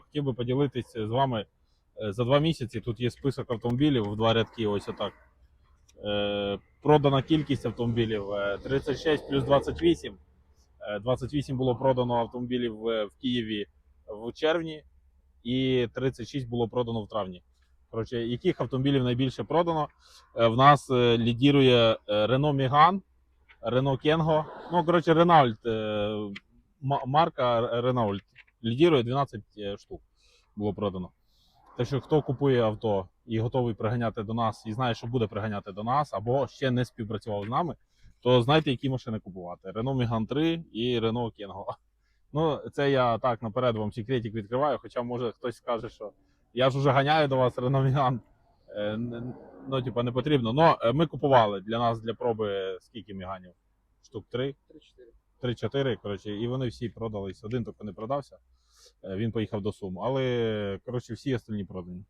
Хотів би поділитися з вами е, за два місяці. Тут є список автомобілів в два рядки. Ось отак. Е, Продана кількість автомобілів е, 36 плюс 28. Е, 28 було продано автомобілів е, в Києві в червні, і 36 було продано в травні. Коротше, яких автомобілів найбільше продано? Е, В нас е, лідірує е, Renault Megane, Renault Kengo. Ну, коротше, Renault, е, марка Renault. Лідірує 12 е, штук було продано. Так що хто купує авто і готовий приганяти до нас, і знає, що буде приганяти до нас, або ще не співпрацював з нами, то знайте, які машини купувати: Renault Megane 3 і Renault Kengo. Ну, це я так наперед вам секретик відкриваю, хоча може хтось скаже, що я ж уже ганяю до вас Renault Megane. Е, Ну, типа, не потрібно. Но е, ми купували для нас для проби скільки міганів? Штук 3? 3-4. 3-4, коротше, і вони всі продались. Один тільки не продався. Е, Він поїхав до Сум. Але коротше, всі остальні продані.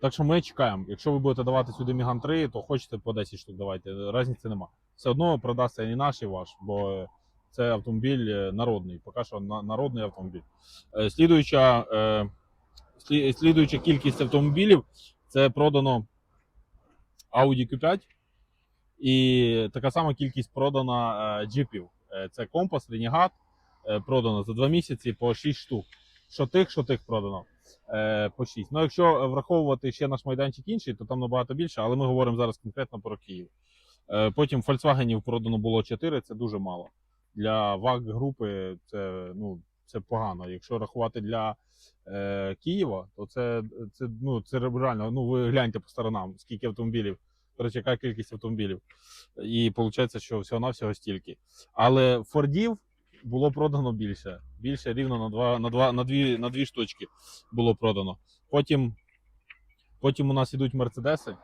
Так що ми чекаємо. Якщо ви будете давати сюди Міган 3, то хочете по 10 штук давайте. Разниці нема. Все одно продасться і наш, і ваш, бо це автомобіль е, народний. Поки що народний автомобіль. Е, Слідуюча, слідуюча кількість автомобілів це продано Audi Q5 і така сама кількість продана джипів. Е, Це компас, Renegade, е, продано за два місяці по 6 штук. Що тих, що тих продано е, по 6. Ну, якщо враховувати ще наш майданчик інший, то там набагато більше, але ми говоримо зараз конкретно про Київ. Потім Volkswagen продано було 4, це дуже мало. Для ВАГ групи це, ну, це погано. Якщо рахувати для е, Києва, то це, це, ну, це реально. Ну, ви гляньте по сторонам, скільки автомобілів. Коротше, яка кількість автомобілів. І виходить, що всього-навсього стільки. Але Фордів було продано більше. Більше рівно на, два, на, два, на, дві, на дві штучки було продано. Потім, потім у нас ідуть Мерседеси.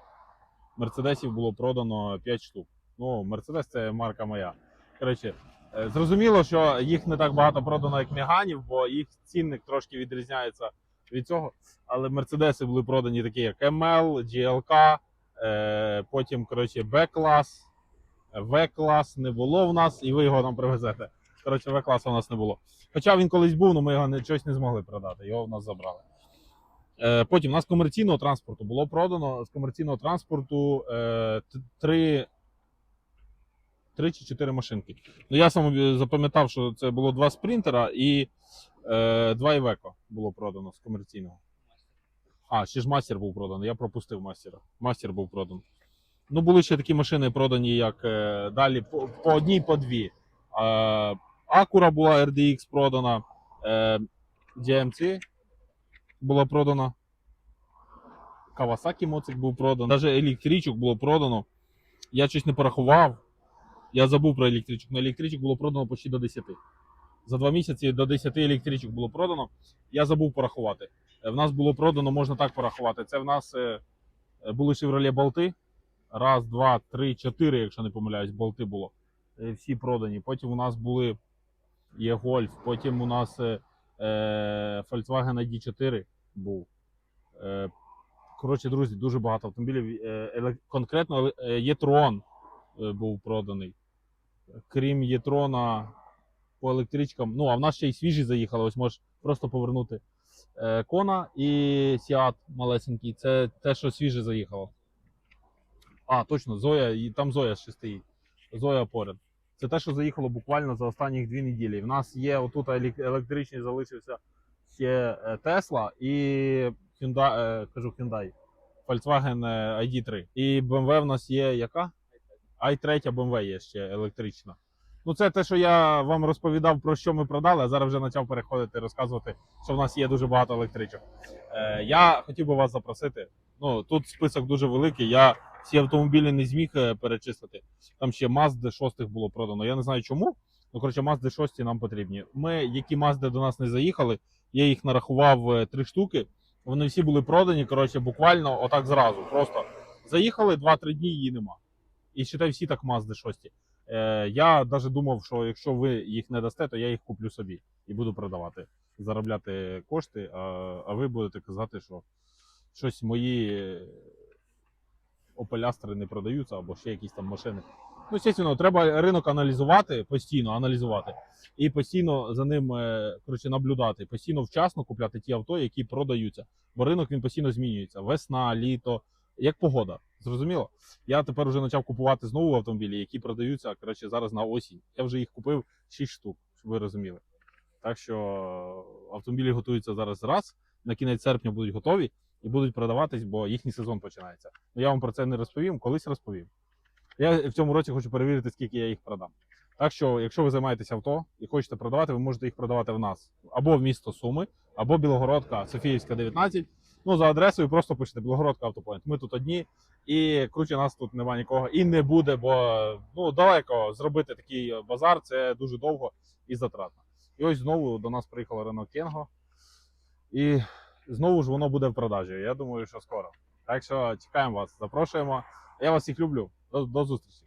Мерседесів було продано 5 штук. Ну, Мерседес це марка моя. Коротше, е, зрозуміло, що їх не так багато продано, як Меганів, бо їх цінник трошки відрізняється від цього. Але Мерседеси були продані такі, як ML, GLK, потім, коротше, B-клас, В-клас не було в нас, і ви його нам привезете. Коротше, В-класу у нас не було. Хоча він колись був, але ми його не, щось не змогли продати, його в нас забрали. Е, потім у нас комерційного транспорту було продано з комерційного транспорту е, три, три чи чотири машинки. Ну, я сам е, запам'ятав, що це було два спринтера і е, два Івеко було продано з комерційного. А, ще ж мастер був проданий. Я пропустив мастера. Мастер був проданий. Ну, були ще такі машини продані, як е, далі по, по одній, по дві. Е, Акура була RDX продана. GMC була продана. Kawasaki Моцик був проданий. Навіть електричок було продано. Я щось не порахував. Я забув про електричок. На електричок було продано почти до 10. За два місяці до 10 електричок було продано. Я забув порахувати. Е, В нас було продано, можна так порахувати. Це в нас е, е, були Chevrolet болти. Раз, два, три, чотири, якщо не помиляюсь, болти було. Всі продані. Потім у нас були є Golf, потім у нас е, Volkswagen ID4 був. Е, коротше, друзі, дуже багато автомобілів. Е, конкретно Єтрон е, був проданий. Крім Єтрона по електричкам. Ну, а в нас ще й свіжі заїхали. Ось можеш просто повернути. Е, Кона і Сіат малесенький. Це те, що свіже заїхало. А, точно, Зоя, і там Зоя ще стоїть. Зоя поряд. Це те, що заїхало буквально за останні дві неділі. В нас є отут електричний залишився ще е, Tesla і Hyundai, е, кажу Hyundai, Volkswagen е, ID3. І BMW в нас є яка? i3 BMW є ще електрична. Ну, це те, що я вам розповідав про що ми продали, а зараз вже почав переходити розказувати, що в нас є дуже багато електричок. Е, я хотів би вас запросити. Ну, тут список дуже великий. Я всі автомобілі не зміг е, перечислити. Там ще Mazda 6 було продано. Я не знаю чому. Ну, коротше, Mazda 6 нам потрібні. Ми, які Mazda до нас не заїхали, я їх нарахував е, три штуки. Вони всі були продані, коротше, буквально отак зразу. Просто заїхали 2-3 дні, її нема. І считай, всі так Mazda 6. Е, я навіть думав, що якщо ви їх не дасте, то я їх куплю собі і буду продавати, заробляти кошти, а, ви будете казати, що щось мої опелястри не продаються або ще якісь там машини. Ну, звісно, треба ринок аналізувати, постійно аналізувати. І постійно за ним е, коротше, наблюдати, постійно вчасно купляти ті авто, які продаються. Бо ринок він постійно змінюється. Весна, літо, як погода. Зрозуміло? Я тепер вже почав купувати знову автомобілі, які продаються коротше, зараз на осінь. Я вже їх купив 6 штук, щоб ви розуміли. Так що автомобілі готуються зараз раз, на кінець серпня будуть готові і будуть продаватись, бо їхній сезон починається. Ну я вам про це не розповім, колись розповім. Я в цьому році хочу перевірити, скільки я їх продам. Так що, якщо ви займаєтесь авто і хочете продавати, ви можете їх продавати в нас або в місто Суми, або Білогородка, Софіївська, 19. Ну, за адресою просто пишете Білогородка Автопоінт. Ми тут одні, і круче нас тут немає нікого і не буде, бо ну далеко зробити такий базар це дуже довго і затратно. І ось знову до нас приїхало Renault Кенго. І знову ж воно буде в продажі. Я думаю, що скоро. Так що чекаємо вас, запрошуємо. Я вас всіх люблю. До, до зустрічі.